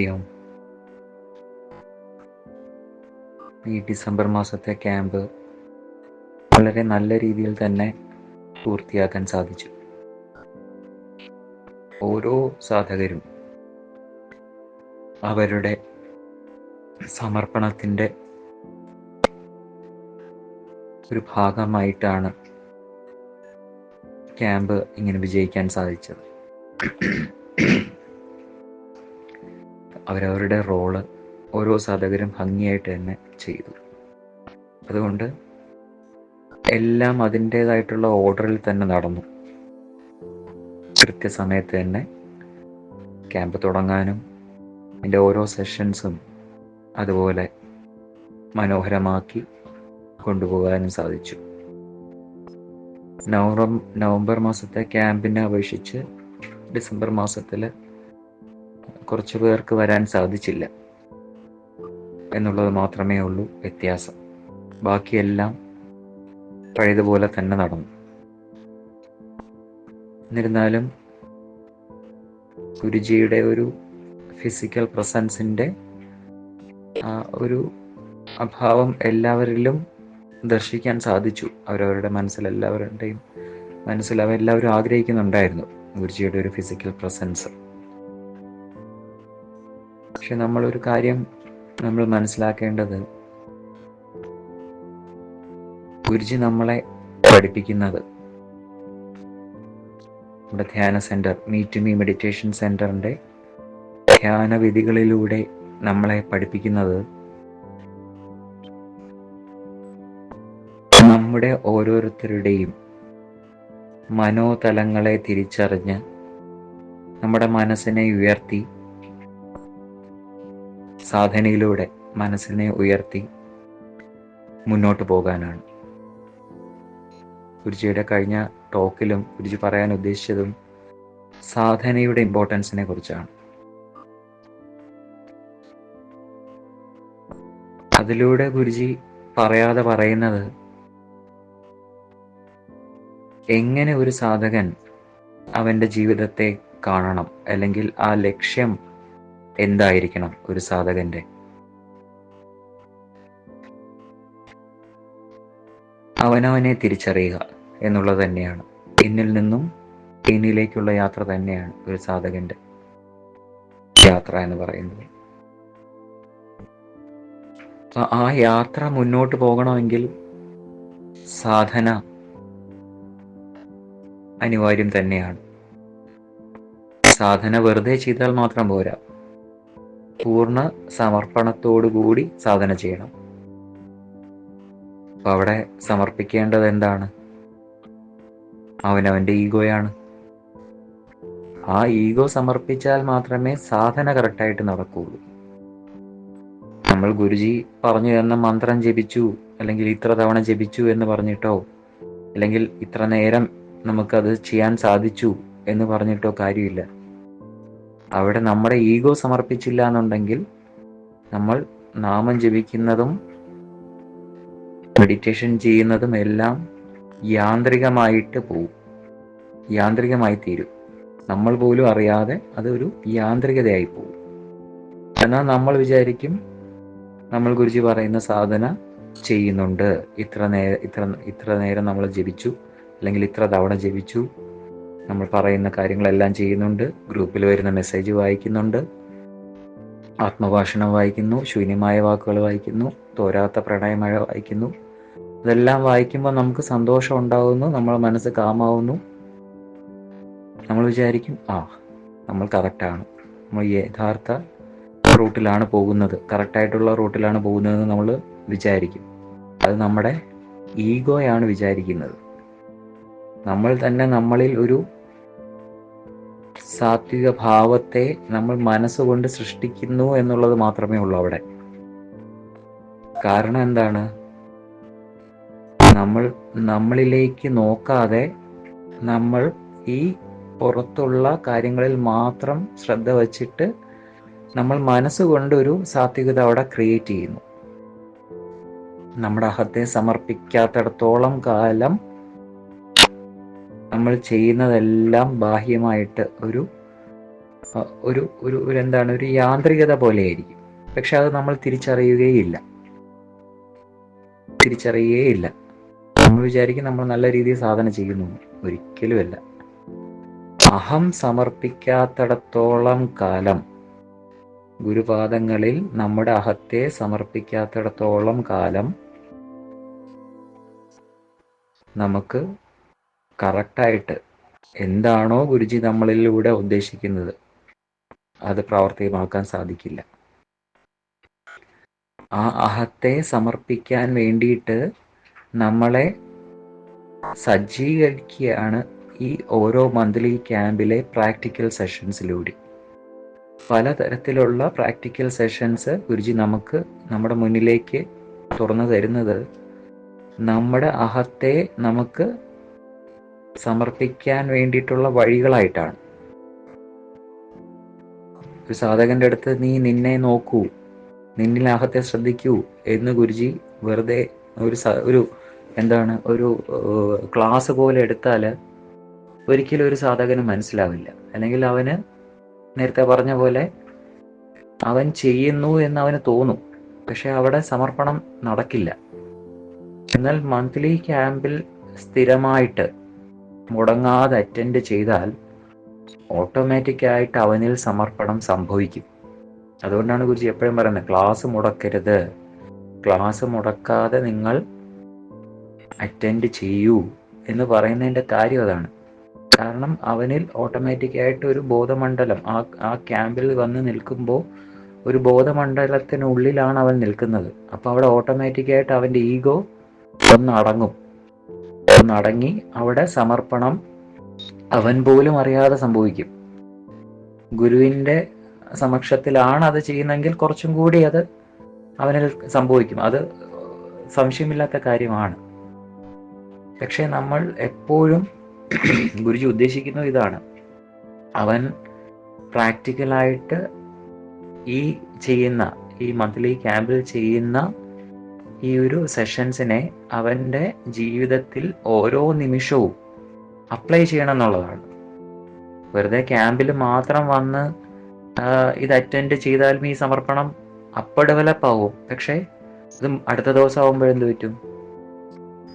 ഹരി ഈ ഡിസംബർ മാസത്തെ ക്യാമ്പ് വളരെ നല്ല രീതിയിൽ തന്നെ പൂർത്തിയാക്കാൻ സാധിച്ചു. ഓരോ സാധകരും അവരുടെ സമർപ്പണത്തിന്റെ ഒരു ഭാഗമായിട്ടാണ് ക്യാമ്പ് ഇങ്ങനെ വിജയിക്കാൻ സാധിച്ചത്. അവരവരുടെ റോൾ ഓരോ സാധകരും ഭംഗിയായിട്ട് തന്നെ ചെയ്തു. അതുകൊണ്ട് എല്ലാം അതിന്റേതായിട്ടുള്ള ഓർഡറിൽ തന്നെ നടന്നു. കൃത്യസമയത്ത് തന്നെ ക്യാമ്പ് തുടങ്ങാനും അതിന്റെ ഓരോ സെഷൻസും അതുപോലെ മനോഹരമാക്കി കൊണ്ടുപോകാനും സാധിച്ചു. നവംബർ നവംബർ മാസത്തെ ക്യാമ്പിനെ അപേക്ഷിച്ച് ഡിസംബർ മാസത്തിൽ കുറച്ച് പേർക്ക് വരാൻ സാധിച്ചില്ല എന്നുള്ളത് മാത്രമേ ഉള്ളൂ വ്യത്യാസം. ബാക്കിയെല്ലാം പഴയതുപോലെ തന്നെ നടന്നു. എന്നിരുന്നാലും ഗുരുജിയുടെ ഒരു ഫിസിക്കൽ പ്രസൻസിന്റെ ഒരു അഭാവം എല്ലാവരിലും ദർശിക്കാൻ സാധിച്ചു. അവരവരുടെ മനസ്സിൽ എല്ലാവരുടെയും മനസ്സിൽ അവരെല്ലാവരും ആഗ്രഹിക്കുന്നുണ്ടായിരുന്നു ഗുരുജിയുടെ ഒരു ഫിസിക്കൽ പ്രസൻസ് പക്ഷെ നമ്മളൊരു കാര്യം നമ്മൾ മനസ്സിലാക്കേണ്ടത് ഗുരുജി നമ്മളെ പഠിപ്പിക്കുന്നത് നമ്മുടെ ധ്യാന സെന്റർ മീറ്റ് മീ മെഡിറ്റേഷൻ സെന്ററിന്റെ ധ്യാന വിധികളിലൂടെ നമ്മളെ പഠിപ്പിക്കുന്നത് നമ്മുടെ ഓരോരുത്തരുടെയും മനോതലങ്ങളെ തിരിച്ചറിഞ്ഞ് നമ്മുടെ മനസ്സിനെ ഉയർത്തി സാധനയിലൂടെ മനസ്സിനെ ഉയർത്തി മുന്നോട്ട് പോകാനാണ്. ഗുരുജിയുടെ കഴിഞ്ഞ ടോക്കിലും ഗുരുജി പറയാൻ ഉദ്ദേശിച്ചതും സാധനയുടെ ഇമ്പോർട്ടൻസിനെ കുറിച്ചാണ്. അതിലൂടെ ഗുരുജി പറയാതെ പറയുന്നത് എങ്ങനെ ഒരു സാധകൻ അവന്റെ ജീവിതത്തെ കാണണം അല്ലെങ്കിൽ ആ ലക്ഷ്യം എന്തായിരിക്കണം ഒരു സാധകന്റെ? അവനവനെ തിരിച്ചറിയുക എന്നുള്ളത് തന്നെയാണ്. എന്നിൽ നിന്നും എന്നിലേക്കുള്ള യാത്ര തന്നെയാണ് ഒരു സാധകന്റെ യാത്ര എന്ന് പറയുന്നത്. ആ യാത്ര മുന്നോട്ട് പോകണമെങ്കിൽ സാധന അനിവാര്യം തന്നെയാണ്. സാധന വെറുതെ ചെയ്താൽ മാത്രം പോരാ. പൂർണ സമർപ്പണത്തോടു കൂടി സാധന ചെയ്യണം. അപ്പൊ അവിടെ സമർപ്പിക്കേണ്ടത് എന്താണ്? അവനവന്റെ ഈഗോയാണ്. ആ ഈഗോ സമർപ്പിച്ചാൽ മാത്രമേ സാധന കറക്റ്റായിട്ട് നടക്കുകയുള്ളൂ. നമ്മൾ ഗുരുജി പറഞ്ഞു തന്ന മന്ത്രം ജപിച്ചു അല്ലെങ്കിൽ ഇത്ര തവണ ജപിച്ചു എന്ന് പറഞ്ഞിട്ടോ അല്ലെങ്കിൽ ഇത്ര നേരം നമുക്കത് ചെയ്യാൻ സാധിച്ചു എന്ന് പറഞ്ഞിട്ടോ കാര്യമില്ല. അവിടെ നമ്മുടെ ഈഗോ സമർപ്പിച്ചില്ല എന്നുണ്ടെങ്കിൽ നമ്മൾ നാമം ജപിക്കുന്നതും മെഡിറ്റേഷൻ ചെയ്യുന്നതും എല്ലാം യാന്ത്രികമായിട്ട് പോവും. യാന്ത്രികമായി തീരും. നമ്മൾ പോലും അറിയാതെ അതൊരു യാന്ത്രികതയായി പോകും എന്നാൽ നമ്മൾ വിചാരിക്കും നമ്മൾ ഗുരുജി പറയുന്ന സാധന ചെയ്യുന്നുണ്ട്. ഇത്ര നേരം ഇത്ര ഇത്ര നേരം നമ്മൾ ജപിച്ചു അല്ലെങ്കിൽ ഇത്ര തവണ ജപിച്ചു നമ്മൾ പറയുന്ന കാര്യങ്ങളെല്ലാം ചെയ്യുന്നുണ്ട്. ഗ്രൂപ്പിൽ വരുന്ന മെസ്സേജ് വായിക്കുന്നുണ്ട്. ആത്മഭാഷണം വായിക്കുന്നു ശൂന്യമായ വാക്കുകൾ വായിക്കുന്നു തോരാത്ത പ്രണയമഴ വായിക്കുന്നു. ഇതെല്ലാം വായിക്കുമ്പോൾ നമുക്ക് സന്തോഷം ഉണ്ടാകുന്നു നമ്മൾ മനസ്സ് കാമാവുന്നു. നമ്മൾ വിചാരിക്കും ആ നമ്മൾ കറക്റ്റാണ് നമ്മൾ യഥാർത്ഥ റൂട്ടിലാണ് പോകുന്നത്. കറക്റ്റായിട്ടുള്ള റൂട്ടിലാണ് പോകുന്നതെന്ന് നമ്മൾ വിചാരിക്കും. അത് നമ്മുടെ ഈഗോയാണ് വിചാരിക്കുന്നത്. നമ്മൾ തന്നെ നമ്മളിൽ ഒരു സാത്വിക ഭാവത്തെ നമ്മൾ മനസ്സുകൊണ്ട് സൃഷ്ടിക്കുന്നു എന്നുള്ളത് മാത്രമേ ഉള്ളൂ അവിടെ. കാരണം എന്താണ്? നമ്മൾ നമ്മളിലേക്ക് നോക്കാതെ നമ്മൾ ഈ പുറത്തുള്ള കാര്യങ്ങളിൽ മാത്രം ശ്രദ്ധ വച്ചിട്ട് നമ്മൾ മനസ്സുകൊണ്ട് ഒരു സാത്വികത അവിടെ ക്രിയേറ്റ് ചെയ്യുന്നു. നമ്മുടെ അഹത്തെ സമർപ്പിക്കാത്തിടത്തോളം കാലം നമ്മൾ ചെയ്യുന്നതെല്ലാം ബാഹ്യമായിട്ട് ഒരു ഒരു ഒരു ഒരു എന്താണ് ഒരു യാന്ത്രികത പോലെയായിരിക്കും. പക്ഷെ അത് നമ്മൾ തിരിച്ചറിയുകയില്ല. തിരിച്ചറിയുകയില്ല. നമ്മൾ വിചാരിക്കും നമ്മൾ നല്ല രീതിയിൽ സാധന ചെയ്യുന്നു. ഒരിക്കലുമല്ല. അഹം സമർപ്പിക്കാത്തിടത്തോളം കാലം ഗുരുപാദങ്ങളിൽ നമ്മുടെ അഹത്തെ സമർപ്പിക്കാത്തിടത്തോളം കാലം നമുക്ക് കറക്റ്റായിട്ട് എന്താണോ ഗുരുജി നമ്മളിലൂടെ ഉദ്ദേശിക്കുന്നത്. അത് പ്രാവർത്തികമാക്കാൻ സാധിക്കില്ല. ആ അഹത്തെ സമർപ്പിക്കാൻ വേണ്ടിയിട്ട് നമ്മളെ സജ്ജീകരിക്കുകയാണ് ഈ ഓരോ മന്ത്ലി ക്യാമ്പിലെ പ്രാക്ടിക്കൽ സെഷൻസിലൂടെ. പലതരത്തിലുള്ള പ്രാക്ടിക്കൽ സെഷൻസ് ഗുരുജി നമുക്ക് നമ്മുടെ മുന്നിലേക്ക് തുറന്നു തരുന്നത് നമ്മുടെ അഹത്തെ നമുക്ക് സമർപ്പിക്കാൻ വേണ്ടിയിട്ടുള്ള വഴികളായിട്ടാണ്. ഒരു സാധകന്റെ അടുത്ത് നീ നിന്നെ നോക്കൂ നിന്നിൽ ആഹത്തെ ശ്രദ്ധിക്കൂ എന്ന് ഗുരുജി വെറുതെ ഒരു ഒരു എന്താണ് ഒരു ക്ലാസ് പോലെ എടുത്താൽ ഒരിക്കലും ഒരു സാധകന് മനസ്സിലാവില്ല. അല്ലെങ്കിൽ അവന് നേരത്തെ പറഞ്ഞ പോലെ അവൻ ചെയ്യുന്നു എന്ന് അവന് തോന്നും. പക്ഷെ അവിടെ സമർപ്പണം നടക്കില്ല. എന്നാൽ മന്ത്ലി ക്യാമ്പിൽ സ്ഥിരമായിട്ട് മുടങ്ങാതെ അറ്റൻഡ് ചെയ്താൽ ഓട്ടോമാറ്റിക് ആയിട്ട് അവനിൽ സമർപ്പണം സംഭവിക്കും. അതുകൊണ്ടാണ് ഗുരുജി എപ്പോഴും പറയുന്നത് ക്ലാസ് മുടക്കരുത്. ക്ലാസ് മുടക്കാതെ നിങ്ങൾ അറ്റൻഡ് ചെയ്യൂ എന്ന് പറയുന്നതിന്റെ കാര്യം അതാണ്. കാരണം അവനിൽ ഓട്ടോമാറ്റിക് ആയിട്ട് ഒരു ബോധമണ്ഡലം ആ ആ ക്യാമ്പിൽ വന്ന് നിൽക്കുമ്പോൾ ഒരു ബോധമണ്ഡലത്തിനുള്ളിലാണ് അവൻ നിൽക്കുന്നത്. അപ്പോൾ അവിടെ ഓട്ടോമാറ്റിക്കായിട്ട് അവന്റെ ഈഗോ ഒന്ന് അടങ്ങും ഒന്ന് അടങ്ങി അവിടെ സമർപ്പണം അവൻ പോലും അറിയാതെ സംഭവിക്കും. ഗുരുവിന്റെ സമക്ഷത്തിലാണ് അത് ചെയ്യുന്നതെങ്കിൽ കുറച്ചും കൂടി അത് അവനിൽ സംഭവിക്കും. അത് സംശയമില്ലാത്ത കാര്യമാണ്. പക്ഷേ നമ്മൾ എപ്പോഴും ഗുരുജി ഉദ്ദേശിക്കുന്നത് ഇതാണ്. അവൻ പ്രാക്ടിക്കലായിട്ട് ഈ ചെയ്യുന്ന ഈ മന്ത്ലി ക്യാമ്പിൽ ചെയ്യുന്ന ഈ ഒരു സെഷൻസിനെ അവന്റെ ജീവിതത്തിൽ ഓരോ നിമിഷവും അപ്ലൈ ചെയ്യണം എന്നുള്ളതാണ്. വെറുതെ ക്യാമ്പിൽ മാത്രം വന്ന് ഇത് അറ്റൻഡ് ചെയ്താലും ഈ സമർപ്പണം അപ്പ ഡെവലപ്പ് ആവും പക്ഷേ ഇത് അടുത്ത ദിവസം ആവുമ്പോഴെന്ത് പറ്റും?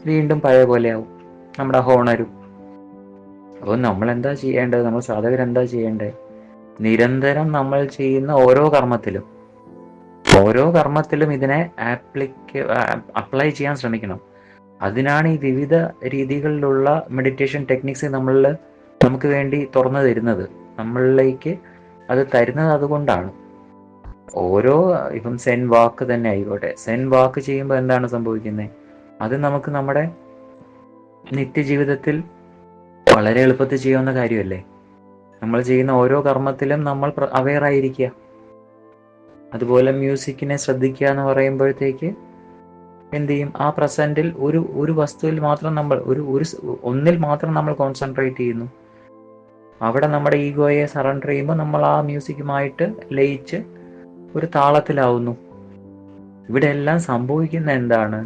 വീണ്ടും പഴയ പോലെയാവും. നമ്മുടെ ഹോണരും. അപ്പോൾ നമ്മൾ എന്താ ചെയ്യേണ്ടത്? നമ്മൾ സാധകർ എന്താ ചെയ്യേണ്ടത്? നിരന്തരം നമ്മൾ ചെയ്യുന്ന ഓരോ കർമ്മത്തിലും ഓരോ കർമ്മത്തിലും ഇതിനെ ആപ്ലിക്ക് അപ്ലൈ ചെയ്യാൻ ശ്രമിക്കണം. അതിനാണ് ഈ വിവിധ രീതികളിലുള്ള മെഡിറ്റേഷൻ ടെക്നിക്സ് നമ്മളിൽ നമുക്ക് വേണ്ടി തുറന്നു തരുന്നത്. നമ്മളിലേക്ക് അത് തരുന്നത് അതുകൊണ്ടാണ്. ഓരോ ഇപ്പം സെൻ വാക്ക് തന്നെ ആയിക്കോട്ടെ. സെൻ വാക്ക് ചെയ്യുമ്പോൾ എന്താണ് സംഭവിക്കുന്നത്? അത് നമുക്ക് നമ്മുടെ നിത്യജീവിതത്തിൽ വളരെ എളുപ്പത്തിൽ ചെയ്യാവുന്ന കാര്യമല്ലേ? നമ്മൾ ചെയ്യുന്ന ഓരോ കർമ്മത്തിലും നമ്മൾ അവെയർ ആയിരിക്കുക. അതുപോലെ മ്യൂസിക്കിനെ ശ്രദ്ധിക്കുക എന്ന് പറയുമ്പോഴത്തേക്ക് എന്ത് ചെയ്യും ആ പ്രസന്റിൽ ഒരു ഒരു വസ്തുവിൽ മാത്രം നമ്മൾ ഒരു ഒരു ഒന്നിൽ മാത്രം നമ്മൾ കോൺസെൻട്രേറ്റ് ചെയ്യുന്നു. അവിടെ നമ്മുടെ ഈഗോയെ സറണ്ടർ ചെയ്യുമ്പോൾ നമ്മൾ ആ മ്യൂസിക്കുമായിട്ട് ലയിച്ച് ഒരു താളത്തിലാവുന്നു. ഇവിടെ എല്ലാം സംഭവിക്കുന്ന എന്താണ്?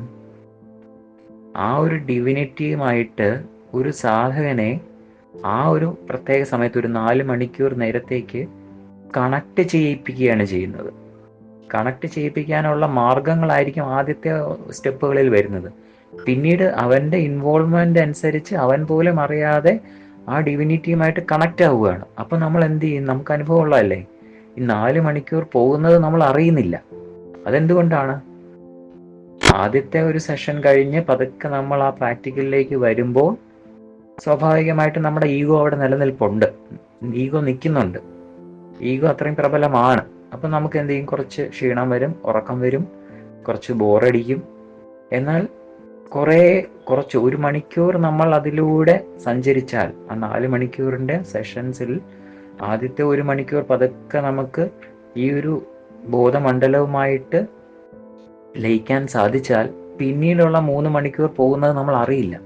ആ ഒരു ഡിവിനിറ്റിയുമായിട്ട് ഒരു സാധകനെ ആ ഒരു പ്രത്യേക സമയത്ത് ഒരു നാല് മണിക്കൂർ നേരത്തേക്ക് കണക്ട് ചെയ്യിപ്പിക്കുകയാണ് ചെയ്യുന്നത്. കണക്ട് ചെയ്യിപ്പിക്കാനുള്ള മാർഗങ്ങളായിരിക്കും ആദ്യത്തെ സ്റ്റെപ്പുകളിൽ വരുന്നത്. പിന്നീട് അവന്റെ ഇൻവോൾവ്മെന്റ് അനുസരിച്ച് അവൻ പോലും അറിയാതെ ആ ഡിവിനിറ്റിയുമായിട്ട് കണക്ട് ആവുകയാണ്. അപ്പൊ നമ്മൾ എന്ത് ചെയ്യും? നമുക്ക് അനുഭവം ഉള്ളതല്ലേ ഈ നാല് മണിക്കൂർ പോകുന്നത് നമ്മൾ അറിയുന്നില്ല. അതെന്തുകൊണ്ടാണ്? ആദ്യത്തെ ഒരു സെഷൻ കഴിഞ്ഞ് പതുക്കെ നമ്മൾ ആ പ്രാക്ടിക്കലിലേക്ക് വരുമ്പോൾ സ്വാഭാവികമായിട്ട് നമ്മുടെ ഈഗോ അവിടെ നിലനിൽപ്പുണ്ട്. ഈഗോ നിൽക്കുന്നുണ്ട്. ഈഗോ അത്രയും പ്രബലമാണ്. അപ്പൊ നമുക്ക് എന്ത് ചെയ്യും കുറച്ച് ക്ഷീണം വരും ഉറക്കം വരും കുറച്ച് ബോറടിക്കും. എന്നാൽ കുറെ കുറച്ച് ഒരു മണിക്കൂർ നമ്മൾ അതിലൂടെ സഞ്ചരിച്ചാൽ ആ നാല് മണിക്കൂറിന്റെ സെഷൻസിൽ ആദ്യത്തെ ഒരു മണിക്കൂർ പതുക്കെ നമുക്ക് ഈ ഒരു ബോധമണ്ഡലവുമായിട്ട് ലയിക്കാൻ സാധിച്ചാൽ പിന്നീടുള്ള മൂന്ന് മണിക്കൂർ പോകുന്നത് നമ്മൾ അറിയില്ല.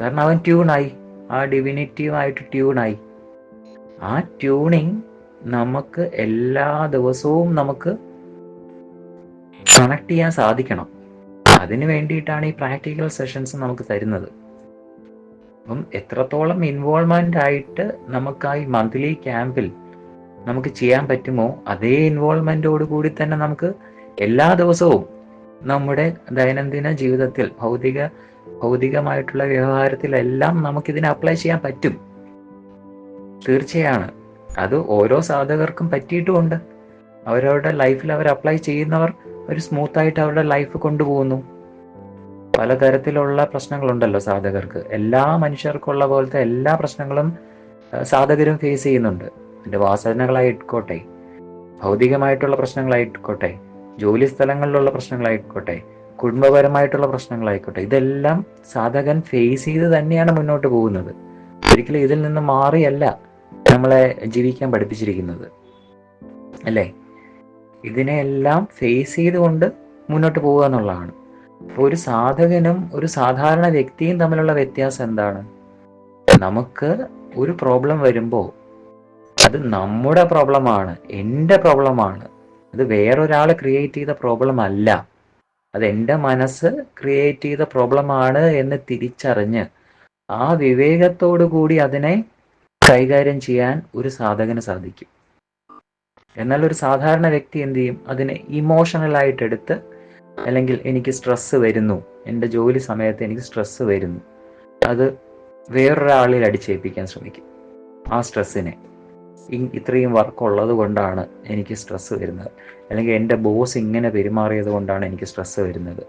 കാരണം അവൻ ട്യൂണായി. ആ ഡിവിനിറ്റിയുമായിട്ട് ട്യൂണായി. ആ ട്യൂണിങ് നമുക്ക് എല്ലാ ദിവസവും നമുക്ക് കണക്ട് ചെയ്യാൻ സാധിക്കണം. അതിന് വേണ്ടിയിട്ടാണ് ഈ പ്രാക്ടിക്കൽ സെഷൻസ് നമുക്ക് തരുന്നത്. അപ്പം എത്രത്തോളം ഇൻവോൾവ്മെന്റ് ആയിട്ട് നമുക്ക് ആ ഈ മന്ത്ലി ക്യാമ്പിൽ നമുക്ക് ചെയ്യാൻ പറ്റുമോ അതേ ഇൻവോൾവ്മെന്റോട് കൂടി തന്നെ നമുക്ക് എല്ലാ ദിവസവും നമ്മുടെ ദൈനംദിന ജീവിതത്തിൽ ഭൗതിക ഭൗതികമായിട്ടുള്ള വ്യവഹാരത്തിലെല്ലാം നമുക്കിതിനെ അപ്ലൈ ചെയ്യാൻ പറ്റും. തീർച്ചയാണ്. അത് ഓരോ സാധകർക്കും പറ്റിയിട്ടുമുണ്ട്. അവരവരുടെ ലൈഫിൽ അവർ അപ്ലൈ ചെയ്യുന്നവർ ഒരു സ്മൂത്ത് ആയിട്ട് അവരുടെ ലൈഫ് കൊണ്ടുപോകുന്നു. പലതരത്തിലുള്ള പ്രശ്നങ്ങളുണ്ടല്ലോ സാധകർക്ക്. എല്ലാ മനുഷ്യർക്കുള്ള പോലത്തെ എല്ലാ പ്രശ്നങ്ങളും സാധകരും ഫേസ് ചെയ്യുന്നുണ്ട്. എന്റെ വാസനകളായിക്കോട്ടെ ഭൗതികമായിട്ടുള്ള പ്രശ്നങ്ങളായിക്കോട്ടെ ജോലി സ്ഥലങ്ങളിലുള്ള പ്രശ്നങ്ങളായിക്കോട്ടെ കുടുംബപരമായിട്ടുള്ള പ്രശ്നങ്ങളായിക്കോട്ടെ ഇതെല്ലാം സാധകൻ ഫേസ് ചെയ്ത് തന്നെയാണ് മുന്നോട്ട് പോകുന്നത്. ഒരിക്കലും ഇതിൽ നിന്ന് മാറിയല്ല. നമ്മളെ ജീവിക്കാൻ പഠിപ്പിച്ചിരിക്കുന്നത്. അല്ലേ? ഇതിനെല്ലാം ഫേസ് ചെയ്തുകൊണ്ട് മുന്നോട്ട് പോവുക എന്നുള്ളതാണ്. അപ്പോൾ ഒരു സാധകനും ഒരു സാധാരണ വ്യക്തിയും തമ്മിലുള്ള വ്യത്യാസം എന്താണ്? നമുക്ക് ഒരു പ്രോബ്ലം വരുമ്പോൾ അത് നമ്മുടെ പ്രോബ്ലമാണ് എന്റെ പ്രോബ്ലമാണ് അത് വേറൊരാൾ ക്രിയേറ്റ് ചെയ്ത പ്രോബ്ലം അല്ല. അത് എന്റെ മനസ്സ് ക്രിയേറ്റ് ചെയ്ത പ്രോബ്ലമാണ് എന്ന് തിരിച്ചറിഞ്ഞ് ആ വിവേകത്തോടു കൂടി അതിനെ കൈകാര്യം ചെയ്യാൻ ഒരു സാധകന് സാധിക്കും. എന്നാൽ ഒരു സാധാരണ വ്യക്തി എന്ത് ചെയ്യും? അതിനെ ഇമോഷണൽ ആയിട്ട് എടുത്ത് അല്ലെങ്കിൽ എനിക്ക് സ്ട്രെസ് വരുന്നു. എന്റെ ജോലി സമയത്ത് എനിക്ക് സ്ട്രെസ് വരുന്നു. അത് വേറൊരാളിൽ അടിച്ചേൽപ്പിക്കാൻ ശ്രമിക്കും. ആ സ്ട്രെസ്സിനെ. ഇത്രയും വർക്ക് ഉള്ളത് കൊണ്ടാണ് എനിക്ക് സ്ട്രെസ് വരുന്നത്. അല്ലെങ്കിൽ എന്റെ ബോസ് ഇങ്ങനെ പെരുമാറിയത് കൊണ്ടാണ് എനിക്ക് സ്ട്രെസ് വരുന്നത്.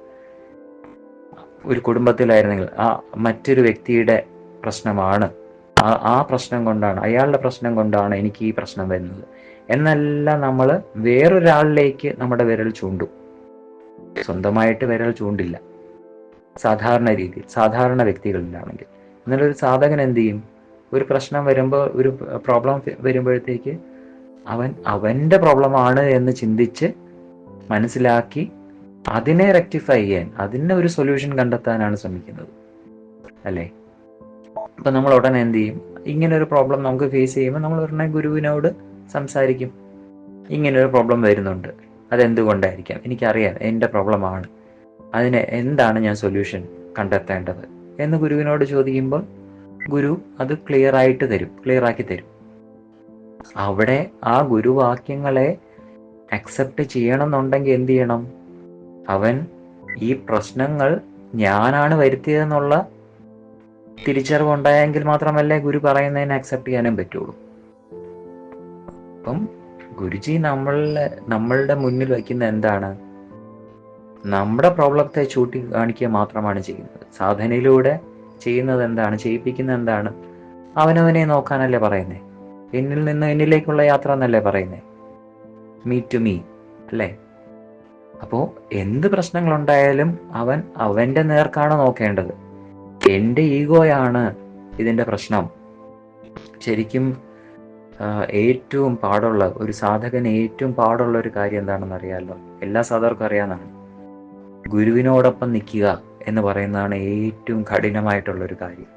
ഒരു കുടുംബത്തിലായിരുന്നെങ്കിൽ ആ മറ്റൊരു വ്യക്തിയുടെ പ്രശ്നമാണ് ആ പ്രശ്നം കൊണ്ടാണ് അയാളുടെ പ്രശ്നം കൊണ്ടാണ് എനിക്ക് ഈ പ്രശ്നം വരുന്നത്. എന്നല്ല നമ്മൾ വേറൊരാളിലേക്ക് നമ്മുടെ വിരൽ ചൂണ്ടും. സ്വന്തമായിട്ട് വിരൽ ചൂണ്ടില്ല. സാധാരണ രീതിയിൽ സാധാരണ വ്യക്തികളിലാണെങ്കിൽ. എന്നാലും ഒരു സാധകൻ എന്ത് ചെയ്യും? ഒരു പ്രശ്നം വരുമ്പോൾ ഒരു പ്രോബ്ലം വരുമ്പോഴത്തേക്ക് അവൻ അവന്റെ പ്രോബ്ലമാണ് എന്ന് ചിന്തിച്ച് മനസ്സിലാക്കി അതിനെ റെക്ടിഫൈ ചെയ്യാൻ അതിന് ഒരു സൊല്യൂഷൻ കണ്ടെത്താനാണ് ശ്രമിക്കുന്നത്. അല്ലേ? അപ്പൊ നമ്മൾ ഉടനെ എന്ത് ചെയ്യും? ഇങ്ങനെ ഒരു പ്രോബ്ലം നമുക്ക് ഫേസ് ചെയ്യുമ്പോൾ നമ്മൾ ഉടനെ ഗുരുവിനോട് സംസാരിക്കും. ഇങ്ങനെ ഒരു പ്രോബ്ലം വരുന്നുണ്ട്. അതെന്തുകൊണ്ടായിരിക്കാം? എനിക്കറിയാം എന്റെ പ്രോബ്ലമാണ് അതിന് എന്താണ് ഞാൻ സൊല്യൂഷൻ കണ്ടെത്തേണ്ടത്? എന്ന് ഗുരുവിനോട് ചോദിക്കുമ്പോൾ ഗുരു അത് ക്ലിയർ ആയിട്ട് തരും ക്ലിയർ ആക്കി തരും. അവിടെ ആ ഗുരുവാക്യങ്ങളെ അക്സെപ്റ്റ് ചെയ്യണം എന്നുണ്ടെങ്കിൽ എന്ത് ചെയ്യണം? അവൻ ഈ പ്രശ്നങ്ങൾ ഞാനാണ് വരുത്തിയതെന്നുള്ള തിരിച്ചറിവുണ്ടായെങ്കിൽ മാത്രമല്ലേ ഗുരു പറയുന്നതിനെ അക്സെപ്റ്റ് ചെയ്യാനും പറ്റുള്ളൂ. അപ്പം ഗുരുജി നമ്മളുടെ നമ്മളുടെ മുന്നിൽ വയ്ക്കുന്ന എന്താണ്? നമ്മുടെ പ്രോബ്ലത്തെ ചൂട്ടി കാണിക്കുക മാത്രമാണ് ചെയ്യുന്നത്. സാധനയിലൂടെ ചെയ്യുന്നത് എന്താണ്? ചെയ്യിപ്പിക്കുന്ന എന്താണ്? അവനവനെ നോക്കാനല്ലേ പറയുന്നേ? എന്നിൽ നിന്ന് എന്നിലേക്കുള്ള യാത്ര എന്നല്ലേ പറയുന്നേ? മീ ടു മീ അല്ലേ? അപ്പോൾ എന്ത് പ്രശ്നങ്ങളുണ്ടായാലും അവൻ അവന്റെ നേർക്കാണ് നോക്കേണ്ടത്. എന്റെ ഈഗോയാണ് ഇതിന്റെ പ്രശ്നം. ശരിക്കും ഏറ്റവും പാടുള്ള ഒരു സാധകന് ഏറ്റവും പാടുള്ള ഒരു കാര്യം എന്താണെന്ന് അറിയാമല്ലോ എല്ലാ സാധകർക്കും അറിയാവുന്നതാണ്. ഗുരുവിനോടൊപ്പം നിൽക്കുക എന്ന് പറയുന്നതാണ് ഏറ്റവും കഠിനമായിട്ടുള്ള ഒരു കാര്യം.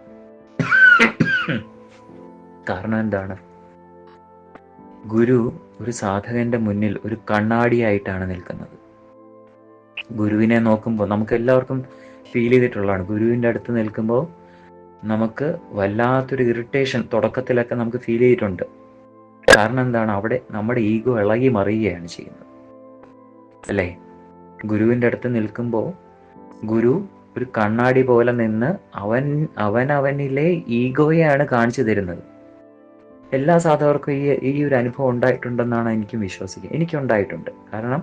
കാരണം എന്താണ്? ഗുരു ഒരു സാധകന്റെ മുന്നിൽ ഒരു കണ്ണാടിയായിട്ടാണ് നിൽക്കുന്നത്. ഗുരുവിനെ നോക്കുമ്പോൾ നമുക്ക് എല്ലാവർക്കും ഫീൽ ചെയ്തിട്ടുള്ളതാണ്. ഗുരുവിന്റെ അടുത്ത് നിൽക്കുമ്പോൾ നമുക്ക് വല്ലാത്തൊരു ഇറിറ്റേഷൻ തുടക്കത്തിലൊക്കെ നമുക്ക് ഫീൽ ചെയ്തിട്ടുണ്ട്. കാരണം എന്താണ്? അവിടെ നമ്മുടെ ഈഗോ ഇളകി മറിയുകയാണ് ചെയ്യുന്നത്. അല്ലേ? ഗുരുവിന്റെ അടുത്ത് നിൽക്കുമ്പോൾ ഗുരു ഒരു കണ്ണാടി പോലെ നിന്ന് അവൻ അവൻ അവനിലെ കാണിച്ചു തരുന്നത്. എല്ലാ സാധകർക്കും ഈ ഈ ഒരു അനുഭവം ഉണ്ടായിട്ടുണ്ടെന്നാണ് എനിക്കും വിശ്വസിക്കുക. എനിക്കുണ്ടായിട്ടുണ്ട് കാരണം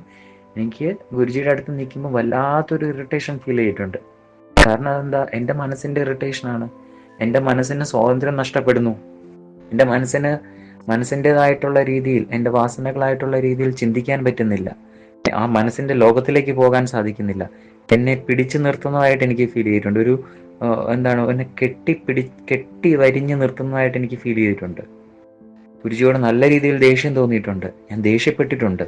എനിക്ക് ഗുരുജിയുടെ അടുത്ത് നിൽക്കുമ്പോൾ വല്ലാത്തൊരു ഇറിറ്റേഷൻ ഫീൽ ചെയ്തിട്ടുണ്ട്. കാരണം അതെന്താ? എന്റെ മനസ്സിന്റെ ഇറിറ്റേഷനാണ് എന്റെ മനസ്സിന് സ്വാതന്ത്ര്യം നഷ്ടപ്പെടുന്നു. എന്റെ മനസ്സിന് മനസ്സിന്റെതായിട്ടുള്ള രീതിയിൽ എന്റെ വാസനകളായിട്ടുള്ള രീതിയിൽ ചിന്തിക്കാൻ പറ്റുന്നില്ല. ആ മനസ്സിന്റെ ലോകത്തിലേക്ക് പോകാൻ സാധിക്കുന്നില്ല. എന്നെ പിടിച്ചു നിർത്തുന്നതായിട്ട് എനിക്ക് ഫീൽ ചെയ്തിട്ടുണ്ട്. ഒരു എന്താണ് എന്നെ കെട്ടി പിടി കെട്ടി വരിഞ്ഞു നിർത്തുന്നതായിട്ട് എനിക്ക് ഫീൽ ചെയ്തിട്ടുണ്ട്. ഗുരുജിയോട് നല്ല രീതിയിൽ ദേഷ്യം തോന്നിയിട്ടുണ്ട്. ഞാൻ ദേഷ്യപ്പെട്ടിട്ടുണ്ട്.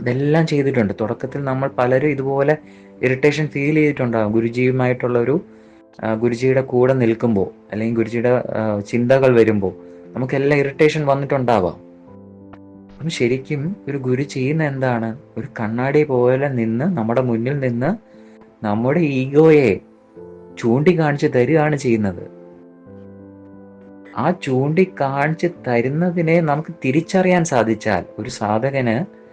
ഇതെല്ലാം ചെയ്തിട്ടുണ്ട്. തുടക്കത്തിൽ നമ്മൾ പലരും ഇതുപോലെ ഇറിറ്റേഷൻ ഫീൽ ചെയ്തിട്ടുണ്ടാകും ഗുരുജിയുമായിട്ടുള്ള ഒരു ഗുരുജിയുടെ കൂടെ നിൽക്കുമ്പോൾ അല്ലെങ്കിൽ ഗുരുജിയുടെ ചിന്തകൾ വരുമ്പോൾ നമുക്കെല്ലാം ഇറിറ്റേഷൻ വന്നിട്ടുണ്ടാവാം. അപ്പം ശരിക്കും ഒരു ഗുരു ചെയ്യുന്ന എന്താണ്? ഒരു കണ്ണാടി പോലെ നിന്ന് നമ്മുടെ മുന്നിൽ നിന്ന് നമ്മുടെ ഈഗോയെ ചൂണ്ടിക്കാണിച്ച് തരികയാണ് ചെയ്യുന്നത്. ആ ചൂണ്ടിക്കാണിച്ച് തരുന്നതിനെ നമുക്ക് തിരിച്ചറിയാൻ സാധിച്ചാൽ ഒരു സാധകന്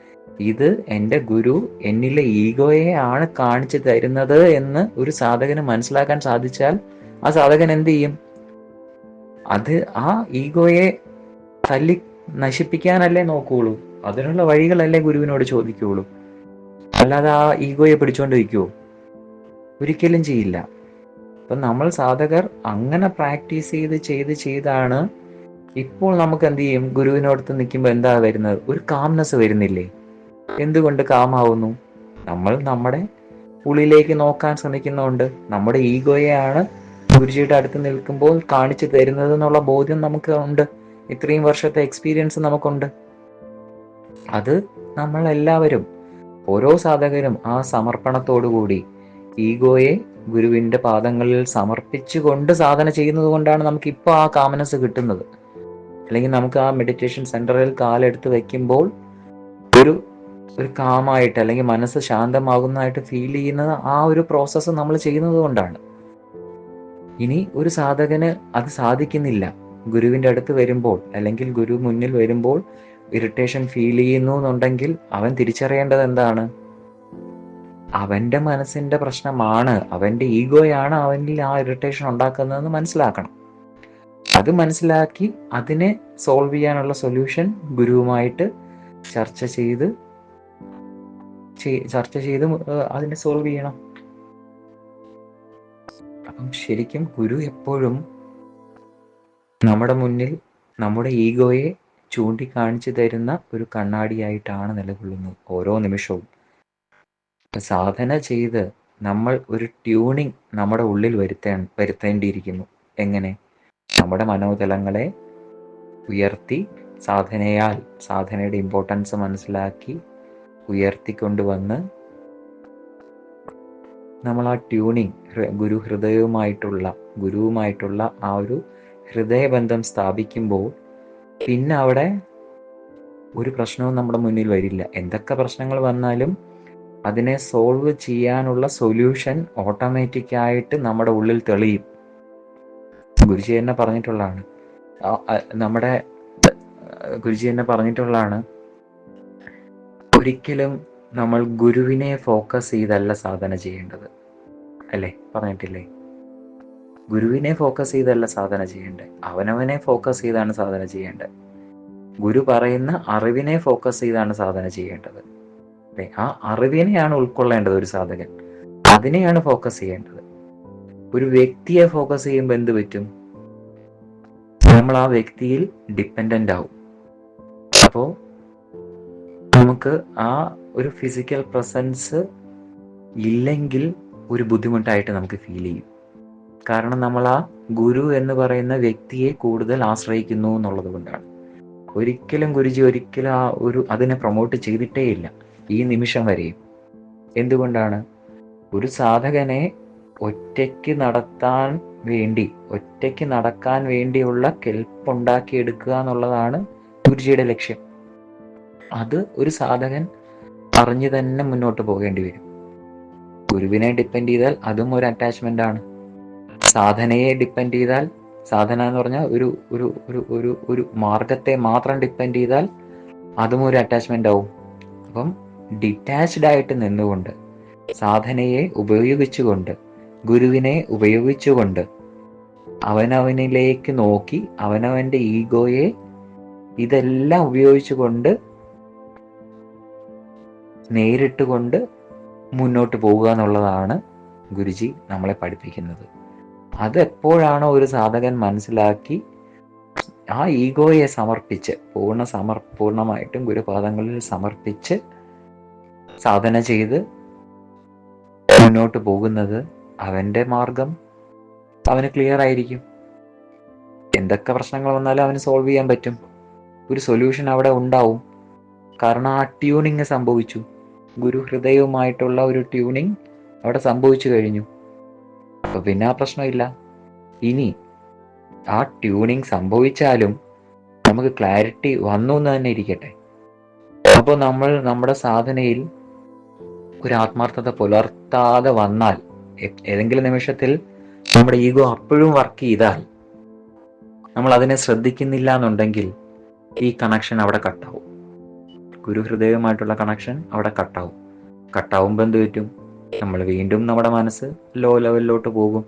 ഇത് എന്റെ ഗുരു എന്നിലെ ഈഗോയെ ആണ് കാണിച്ചു തരുന്നത് എന്ന് ഒരു സാധകന് മനസ്സിലാക്കാൻ സാധിച്ചാൽ ആ സാധകൻ എന്ത് ചെയ്യും? അത് ആ ഈഗോയെ തല്ലി നശിപ്പിക്കാനല്ലേ നോക്കുകയുള്ളൂ അതിനുള്ള വഴികളല്ലേ ഗുരുവിനോട് ചോദിക്കുകയുള്ളൂ അല്ലാതെ ആ ഈഗോയെ വയ്ക്കുവോ ഒരിക്കലും ചെയ്യില്ല. അപ്പൊ നമ്മൾ സാധകർ അങ്ങനെ പ്രാക്ടീസ് ചെയ്ത് ചെയ്ത് ചെയ്താണ് ഇപ്പോൾ നമുക്ക് എന്ത് ചെയ്യും? ഗുരുവിനോടത്ത് നിൽക്കുമ്പോൾ എന്താ വരുന്നത്? ഒരു കാംനെസ് വരുന്നില്ലേ? എന്തുകൊണ്ട് കാമാവുന്നു? നമ്മൾ നമ്മുടെ ഉള്ളിലേക്ക് നോക്കാൻ ശ്രമിക്കുന്നുണ്ട് നമ്മുടെ ഈഗോയെയാണ് ഗുരുജിയുടെ അടുത്ത് നിൽക്കുമ്പോൾ കാണിച്ചു തരുന്നത് എന്നുള്ള ബോധ്യം നമുക്ക് ഉണ്ട്. ഇത്രയും വർഷത്തെ എക്സ്പീരിയൻസ് നമുക്കുണ്ട്. അത് നമ്മൾ എല്ലാവരും ഓരോ സാധകരും ആ സമർപ്പണത്തോടുകൂടി ഈഗോയെ ഗുരുവിന്റെ പാദങ്ങളിൽ സമർപ്പിച്ചുകൊണ്ട് സാധന ചെയ്യുന്നത് കൊണ്ടാണ് നമുക്ക് ഇപ്പോൾ ആ കാമനസ് കിട്ടുന്നത്. അല്ലെങ്കിൽ നമുക്ക് ആ മെഡിറ്റേഷൻ സെന്ററിൽ കാലെടുത്ത് വെക്കുമ്പോൾ ഒരു ഒരു കാമായിട്ട് അല്ലെങ്കിൽ മനസ്സ് ശാന്തമാകുന്നതായിട്ട് ഫീൽ ചെയ്യുന്നത് ആ ഒരു പ്രോസസ്സ് നമ്മൾ ചെയ്യുന്നത് കൊണ്ടാണ്. ഇനി ഒരു സാധകന് അത് സാധിക്കുന്നില്ല. ഗുരുവിന്റെ അടുത്ത് വരുമ്പോൾ അല്ലെങ്കിൽ ഗുരു മുന്നിൽ വരുമ്പോൾ ഇറിറ്റേഷൻ ഫീൽ ചെയ്യുന്നു എന്നുണ്ടെങ്കിൽ അവൻ തിരിച്ചറിയേണ്ടത് എന്താണ്? അവന്റെ മനസ്സിന്റെ പ്രശ്നമാണ്. അവന്റെ ഈഗോയാണ് അവനിൽ ആ ഇറിറ്റേഷൻ ഉണ്ടാക്കുന്നതെന്ന് മനസ്സിലാക്കണം. അത് മനസ്സിലാക്കി അതിനെ സോൾവ് ചെയ്യാനുള്ള സൊല്യൂഷൻ ഗുരുവുമായിട്ട് ചർച്ച ചെയ്ത് ചർച്ച ചെയ്ത് അതിനെ സോൾവ് ചെയ്യണം. അപ്പം ശരിക്കും ഗുരു എപ്പോഴും നമ്മുടെ മുന്നിൽ നമ്മുടെ ഈഗോയെ ചൂണ്ടിക്കാണിച്ചു തരുന്ന ഒരു കണ്ണാടിയായിട്ടാണ് നിലകൊള്ളുന്നത് ഓരോ നിമിഷവും. സാധന ചെയ്ത് നമ്മൾ ഒരു ട്യൂണിങ് നമ്മുടെ ഉള്ളിൽ വരുത്തേ വരുത്തേണ്ടിയിരിക്കുന്നു. എങ്ങനെ? നമ്മുടെ മനോതലങ്ങളെ ഉയർത്തി സാധനയാൽ സാധനയുടെ ഇമ്പോർട്ടൻസ് മനസ്സിലാക്കി ഉയർത്തിക്കൊണ്ടുവന്ന് നമ്മൾ ആ ട്യൂണിങ് ഗുരു ഹൃദയവുമായിട്ടുള്ള ഗുരുവുമായിട്ടുള്ള ആ ഒരു ഹൃദയബന്ധം സ്ഥാപിക്കുമ്പോൾ പിന്നെ അവിടെ ഒരു പ്രശ്നവും നമ്മുടെ മുന്നിൽ വരില്ല. എന്തൊക്കെ പ്രശ്നങ്ങൾ വന്നാലും അതിനെ സോൾവ് ചെയ്യാനുള്ള സൊല്യൂഷൻ ഓട്ടോമാറ്റിക് ആയിട്ട് നമ്മുടെ ഉള്ളിൽ തെളിയും. ഗുരുജി തന്നെ പറഞ്ഞിട്ടുള്ളതാണ്. നമ്മുടെ ഗുരുജി തന്നെ പറഞ്ഞിട്ടുള്ളതാണ്. ഒരിക്കലും നമ്മൾ ഗുരുവിനെ ഫോക്കസ് ചെയ്തല്ല സാധന ചെയ്യേണ്ടത്. അല്ലേ? പറഞ്ഞിട്ടില്ലേ? ഗുരുവിനെ ഫോക്കസ് ചെയ്തല്ല സാധന ചെയ്യേണ്ടത്. അവനവനെ ഫോക്കസ് ചെയ്താണ് സാധന ചെയ്യേണ്ടത്. ഗുരു പറയുന്ന അറിവിനെ ഫോക്കസ് ചെയ്താണ് സാധന ചെയ്യേണ്ടത്. അല്ലെ? ആ അറിവിനെയാണ് ഉൾക്കൊള്ളേണ്ടത് ഒരു സാധകൻ. അതിനെയാണ് ഫോക്കസ് ചെയ്യേണ്ടത്. ഒരു വ്യക്തിയെ ഫോക്കസ് ചെയ്യുമ്പോൾ എന്ത് പറ്റും? നമ്മൾ ആ വ്യക്തിയിൽ ഡിപ്പെൻഡന്റ് ആവും. അപ്പോ നമുക്ക് ആ ഒരു ഫിസിക്കൽ പ്രസൻസ് ഇല്ലെങ്കിൽ ഒരു ബുദ്ധിമുട്ടായിട്ട് നമുക്ക് ഫീൽ ചെയ്യും. കാരണം നമ്മൾ ആ ഗുരു എന്ന് പറയുന്ന വ്യക്തിയെ കൂടുതൽ ആശ്രയിക്കുന്നു എന്നുള്ളത് കൊണ്ടാണ്. ഒരിക്കലും ഗുരുജി ഒരിക്കലും ആ ഒരു അതിനെ പ്രൊമോട്ട് ചെയ്തിട്ടേ ഇല്ല. ഈ നിമിഷം വരെയും. എന്തുകൊണ്ടാണ്? ഒരു സാധകനെ ഒറ്റയ്ക്ക് നടത്താൻ വേണ്ടി ഒറ്റയ്ക്ക് നടക്കാൻ വേണ്ടിയുള്ള കെൽപ്പുണ്ടാക്കിയെടുക്കുക എന്നുള്ളതാണ് ഗുരുജിയുടെ ലക്ഷ്യം. അത് ഒരു സാധകൻ അറിഞ്ഞു തന്നെ മുന്നോട്ട് പോകേണ്ടി വരും. ഗുരുവിനെ ഡിപ്പെൻഡ് ചെയ്താൽ അതും ഒരു അറ്റാച്ച്മെന്റ് ആണ്. സാധനയെ ഡിപ്പെൻഡ് ചെയ്താൽ സാധന എന്ന് പറഞ്ഞാൽ ഒരു ഒരു ഒരു ഒരു ഒരു മാർഗത്തെ മാത്രം ഡിപ്പെൻഡ് ചെയ്താൽ അതും ഒരു അറ്റാച്ച്മെന്റ് ആവും. അപ്പം ഡിറ്റാച്ച്ഡ് ആയിട്ട് നിന്നുകൊണ്ട് സാധനയെ ഉപയോഗിച്ചുകൊണ്ട് ഗുരുവിനെ ഉപയോഗിച്ചുകൊണ്ട് അവനവനിലേക്ക് നോക്കി അവനവന്റെ ഈഗോയെ ഇതെല്ലാം ഉപയോഗിച്ചുകൊണ്ട് നേരിട്ട് കൊണ്ട് മുന്നോട്ട് പോവുക എന്നുള്ളതാണ് ഗുരുജി നമ്മളെ പഠിപ്പിക്കുന്നത്. അതെപ്പോഴാണോ ഒരു സാധകൻ മനസ്സിലാക്കി ആ ഈഗോയെ സമർപ്പിച്ച് പൂർണ സമർ പൂർണമായിട്ടും ഗുരുപാദങ്ങളിൽ സമർപ്പിച്ച് സാധന ചെയ്ത് മുന്നോട്ട് പോകുന്നത് അവന്റെ മാർഗം. അവന് ക്ലിയർ ആയിരിക്കും. എന്തൊക്കെ പ്രശ്നങ്ങൾ വന്നാലും അവന് സോൾവ് ചെയ്യാൻ പറ്റും. ഒരു സൊല്യൂഷൻ അവിടെ ഉണ്ടാവും. കാരണം ആ ട്യൂണിങ് സംഭവിച്ചു. ഗുരു ഹൃദയവുമായിട്ടുള്ള ഒരു ട്യൂണിങ് അവിടെ സംഭവിച്ചു കഴിഞ്ഞു. അപ്പൊ പിന്നെ ആ പ്രശ്നമില്ല. ഇനി ആ ട്യൂണിങ് സംഭവിച്ചാലും നമുക്ക് ക്ലാരിറ്റി വന്നു എന്ന് തന്നെ ഇരിക്കട്ടെ. അപ്പോൾ നമ്മൾ നമ്മുടെ സാധനയിൽ ഒരു ആത്മാർത്ഥത പുലർത്താതെ വന്നാൽ ഏതെങ്കിലും നിമിഷത്തിൽ നമ്മുടെ ഈഗോ അപ്പോഴും വർക്ക് ചെയ്താൽ നമ്മൾ അതിനെ ശ്രദ്ധിക്കുന്നില്ല എന്നുണ്ടെങ്കിൽ ഈ കണക്ഷൻ അവിടെ കട്ടാവും ഗുരുഹൃദയവുമായിട്ടുള്ള കണക്ഷൻ അവിടെ കട്ടാവും കട്ടാവുമ്പോൾ എന്ത് പറ്റും? നമ്മൾ വീണ്ടും നമ്മുടെ മനസ്സ് ലോ ലെവലിലോട്ട് പോകും.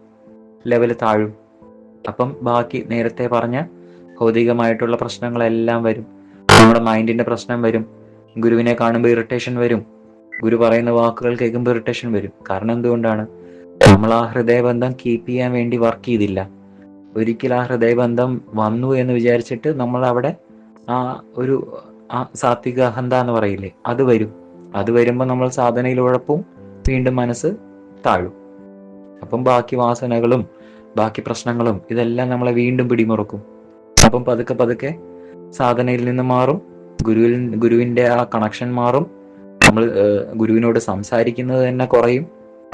ലെവൽ താഴും. അപ്പം ബാക്കി നേരത്തെ പറഞ്ഞ ഭൗതികമായിട്ടുള്ള പ്രശ്നങ്ങളെല്ലാം വരും. നമ്മുടെ മൈൻഡിന്റെ പ്രശ്നം വരും. ഗുരുവിനെ കാണുമ്പോൾ ഇറിറ്റേഷൻ വരും. ഗുരു പറയുന്ന വാക്കുകൾ കേൾക്കുമ്പോൾ ഇറിറ്റേഷൻ വരും. കാരണം എന്തുകൊണ്ടാണ്? നമ്മൾ ആ ഹൃദയബന്ധം കീപ്പ് ചെയ്യാൻ വേണ്ടി വർക്ക് ചെയ്തില്ല. ഒരിക്കൽ ആ ഹൃദയബന്ധം വന്നു എന്ന് വിചാരിച്ചിട്ട് നമ്മൾ അവിടെ ആ ഒരു ആ സാത്വിക അഹന്ത എന്ന് പറയില്ലേ? അത് വരും. അത് വരുമ്പോൾ നമ്മൾ സാധനയിൽ ഉഴപ്പും വീണ്ടും മനസ്സ് താഴും. അപ്പം ബാക്കി വാസനകളും ബാക്കി പ്രശ്നങ്ങളും ഇതെല്ലാം നമ്മളെ വീണ്ടും പിടിമുറക്കും. അപ്പം പതുക്കെ പതുക്കെ സാധനയിൽ നിന്ന് മാറും. ഗുരുവിൽ ഗുരുവിന്റെ ആ കണക്ഷൻ മാറും. നമ്മൾ ഗുരുവിനോട് സംസാരിക്കുന്നത് തന്നെ കുറയും.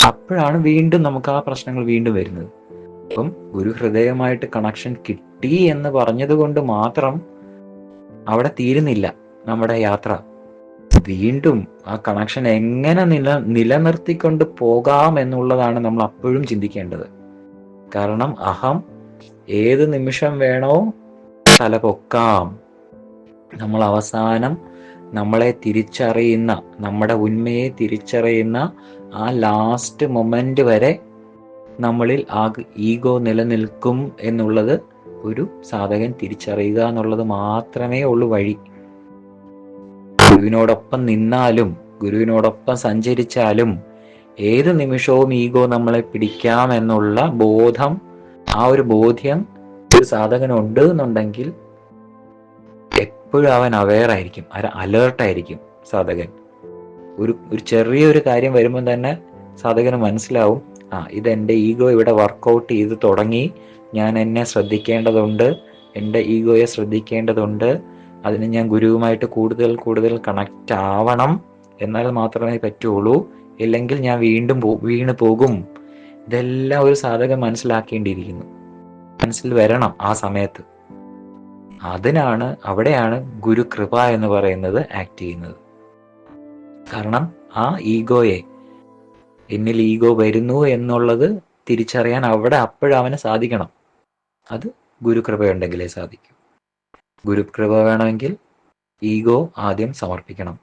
അപ്പോഴാണ് വീണ്ടും നമുക്ക് ആ പ്രശ്നങ്ങൾ വീണ്ടും വരുന്നത്. അപ്പം ഗുരു ഹൃദയമായിട്ട് കണക്ഷൻ കിട്ടി എന്ന് പറഞ്ഞത് കൊണ്ട് മാത്രം അവിടെ തീരുന്നില്ല. നമ്മുടെ യാത്ര. വീണ്ടും ആ കണക്ഷൻ എങ്ങനെ നില നിലനിർത്തിക്കൊണ്ട് പോകാം എന്നുള്ളതാണ് നമ്മൾ അപ്പോഴും ചിന്തിക്കേണ്ടത്. കാരണം അഹം ഏത് നിമിഷം വേണോ തല പൊക്കാം. നമ്മൾ അവസാനം നമ്മളെ തിരിച്ചറിയുന്ന നമ്മുടെ ഉന്മയെ തിരിച്ചറിയുന്ന ആ ലാസ്റ്റ് മൊമെന്റ് വരെ നമ്മളിൽ ആ ഈഗോ നിലനിൽക്കും എന്നുള്ളത് ഒരു സാധകൻ തിരിച്ചറിയുക എന്നുള്ളത് മാത്രമേ ഉള്ളൂ വഴി. ഗുരുവിനോടൊപ്പം നിന്നാലും ഗുരുവിനോടൊപ്പം സഞ്ചരിച്ചാലും ഏത് നിമിഷവും ഈഗോ നമ്മളെ പിടിക്കാം എന്നുള്ള ബോധം ആ ഒരു ബോധ്യം ഒരു സാധകനുണ്ട് എന്നുണ്ടെങ്കിൽ എപ്പോഴും അവൻ അവെയർ ആയിരിക്കും അലേർട്ട് ആയിരിക്കും സാധകൻ. ഒരു ഒരു ചെറിയൊരു കാര്യം വരുമ്പോൾ തന്നെ സാധകന് മനസ്സിലാവും ആ ഇത് എന്റെ ഈഗോ ഇവിടെ വർക്കൗട്ട് ചെയ്ത് തുടങ്ങി ഞാൻ എന്നെ ശ്രദ്ധിക്കേണ്ടതുണ്ട് എന്റെ ഈഗോയെ ശ്രദ്ധിക്കേണ്ടതുണ്ട് അതിന് ഞാൻ ഗുരുവുമായിട്ട് കൂടുതൽ കൂടുതൽ കണക്റ്റ് ആവണം എന്നാൽ മാത്രമേ പറ്റുള്ളൂ. ഇല്ലെങ്കിൽ ഞാൻ വീണ്ടും വീണ് പോകും. ഇതെല്ലാം ഒരു സാധകൻ മനസ്സിലാക്കേണ്ടിയിരിക്കുന്നു. മനസ്സിൽ വരണം ആ സമയത്ത്. അതിനാണ് അവിടെയാണ് ഗുരു കൃപ എന്ന് പറയുന്നത് ആക്ട് ചെയ്യുന്നത്. കാരണം ആ ഈഗോയെ എന്നിൽ ഈഗോ വരുന്നു എന്നുള്ളത് തിരിച്ചറിയാൻ അവിടെ അപ്പോഴവന് സാധിക്കണം. അത് ഗുരുകൃപയുണ്ടെങ്കിലേ സാധിക്കൂ. ഗുരുകൃപ വേണമെങ്കിൽ ഈഗോ ആദ്യം സമർപ്പിക്കണം.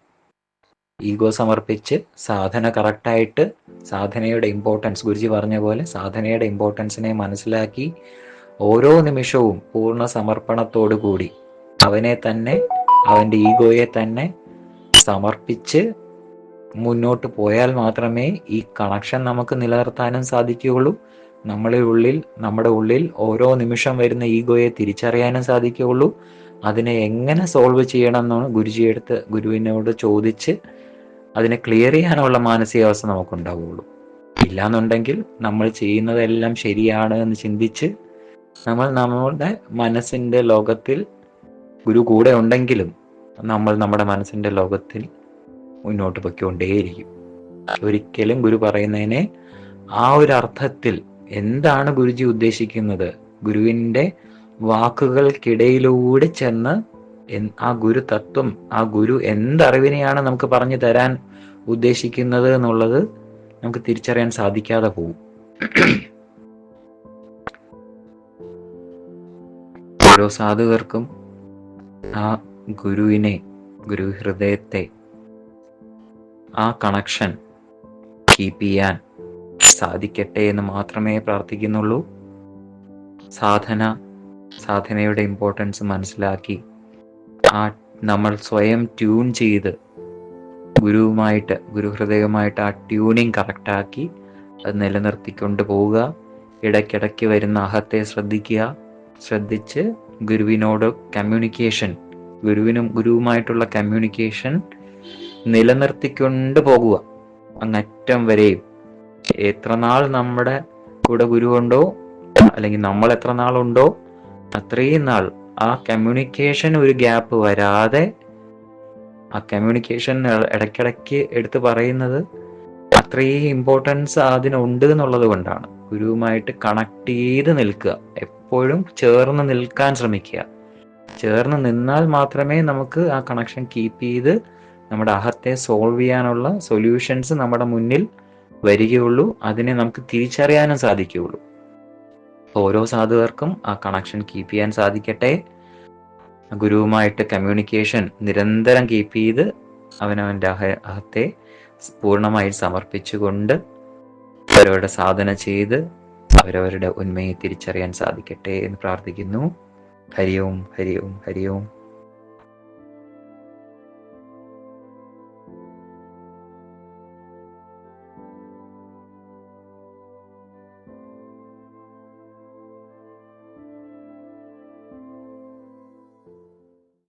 ഈഗോ സമർപ്പിച്ച് സാധന കറക്റ്റായിട്ട് സാധനയുടെ ഇമ്പോർട്ടൻസ് ഗുരുജി പറഞ്ഞ പോലെ സാധനയുടെ ഇമ്പോർട്ടൻസിനെ മനസ്സിലാക്കി ഓരോ നിമിഷവും പൂർണ സമർപ്പണത്തോടു കൂടി അവനെ തന്നെ അവന്റെ ഈഗോയെ തന്നെ സമർപ്പിച്ച് മുന്നോട്ട് പോയാൽ മാത്രമേ ഈ കണക്ഷൻ നമുക്ക് നിലനിർത്താനും സാധിക്കുകയുള്ളൂ. നമ്മളെ ഉള്ളിൽ നമ്മുടെ ഉള്ളിൽ ഓരോ നിമിഷം വരുന്ന ഈഗോയെ തിരിച്ചറിയാനും സാധിക്കുകയുള്ളൂ. അതിനെ എങ്ങനെ സോൾവ് ചെയ്യണം എന്നാണ് ഗുരുജി എടുത്ത് ഗുരുവിനോട് ചോദിച്ച് അതിനെ ക്ലിയർ ചെയ്യാനുള്ള മാനസികാവസ്ഥ നമുക്കുണ്ടാവുകയുള്ളൂ ഇല്ലാന്നുണ്ടെങ്കിൽ നമ്മൾ ചെയ്യുന്നതെല്ലാം ശരിയാണ് എന്ന് ചിന്തിച്ച് നമ്മൾ നമ്മളുടെ മനസ്സിന്റെ ലോകത്തിൽ ഗുരു കൂടെ ഉണ്ടെങ്കിലും നമ്മൾ നമ്മുടെ മനസ്സിന്റെ ലോകത്തിൽ മുന്നോട്ട് പൊയ്ക്കൊണ്ടേയിരിക്കും. ഒരിക്കലും ഗുരു പറയുന്നതിനെ ആ ഒരു അർത്ഥത്തിൽ എന്താണ് ഗുരുജി ഉദ്ദേശിക്കുന്നത്? ഗുരുവിന്റെ വാക്കുകൾക്കിടയിലൂടെ ചെന്ന് ആ ഗുരു തത്വം ആ ഗുരു എന്തറിവിനെയാണ് നമുക്ക് പറഞ്ഞു തരാൻ ഉദ്ദേശിക്കുന്നത് എന്നുള്ളത് നമുക്ക് തിരിച്ചറിയാൻ സാധിക്കാതെ പോകും. ഓരോ സാധുകർക്കും ആ ഗുരുവിനെ ഗുരു ഹൃദയത്തെ ആ കണക്ഷൻ കീപ്പ് ചെയ്യാൻ സാധിക്കട്ടെ എന്ന് മാത്രമേ പ്രാർത്ഥിക്കുന്നുള്ളൂ. സാധന സാധനയുടെ ഇമ്പോർട്ടൻസ് മനസ്സിലാക്കി. ആ നമ്മൾ സ്വയം ട്യൂൺ ചെയ്ത് ഗുരുവുമായിട്ട് ഗുരുഹൃദയവുമായിട്ട് ആ ട്യൂണിങ് കറക്റ്റാക്കി അത് നിലനിർത്തിക്കൊണ്ട് പോവുക. ഇടയ്ക്കിടയ്ക്ക് വരുന്ന അഹത്തെ ശ്രദ്ധിക്കുക. ശ്രദ്ധിച്ച് ഗുരുവിനോട് കമ്മ്യൂണിക്കേഷൻ ഗുരുവിനും ഗുരുവുമായിട്ടുള്ള കമ്മ്യൂണിക്കേഷൻ നിലനിർത്തിക്കൊണ്ട് പോകുക അങ്ങറ്റം വരെയും. എത്ര നാൾ നമ്മുടെ കൂടെ ഗുരുവുണ്ടോ അല്ലെങ്കിൽ നമ്മൾ എത്ര നാളുണ്ടോ? അത്രയും നാൾ ആ കമ്മ്യൂണിക്കേഷൻ ഒരു ഗ്യാപ്പ് വരാതെ ആ കമ്മ്യൂണിക്കേഷൻ ഇടയ്ക്കിടയ്ക്ക് എടുത്തു പറയുന്നത് അത്രയും ഇമ്പോർട്ടൻസ് അതിനുണ്ട് എന്നുള്ളത് കൊണ്ടാണ്. ഗുരുവുമായിട്ട് കണക്ട് ചെയ്ത് നിൽക്കുക. എപ്പോഴും ചേർന്ന് നിൽക്കാൻ ശ്രമിക്കുക. ചേർന്ന് നിന്നാൽ മാത്രമേ നമുക്ക് ആ കണക്ഷൻ കീപ്പ് ചെയ്ത് നമ്മുടെ അഹത്തെ സോൾവ് ചെയ്യാനുള്ള സൊല്യൂഷൻസ് നമ്മുടെ മുന്നിൽ വരികയുള്ളൂ. അതിനെ നമുക്ക് തിരിച്ചറിയാനും സാധിക്കുകയുള്ളൂ. ഓരോ സാധുവർക്കും ആ കണക്ഷൻ കീപ്പ് ചെയ്യാൻ സാധിക്കട്ടെ. ഗുരുവുമായിട്ട് കമ്മ്യൂണിക്കേഷൻ നിരന്തരം കീപ്പ് ചെയ്ത് അവനവന്റെ അഹ അഹത്തെ പൂർണമായി സമർപ്പിച്ചുകൊണ്ട് അവരവരുടെ സാധന ചെയ്ത് അവരവരുടെ ഉന്മയെ തിരിച്ചറിയാൻ സാധിക്കട്ടെ എന്ന് പ്രാർത്ഥിക്കുന്നു. ഹരി ഓം ഹരി ഓം ഹരി ഓം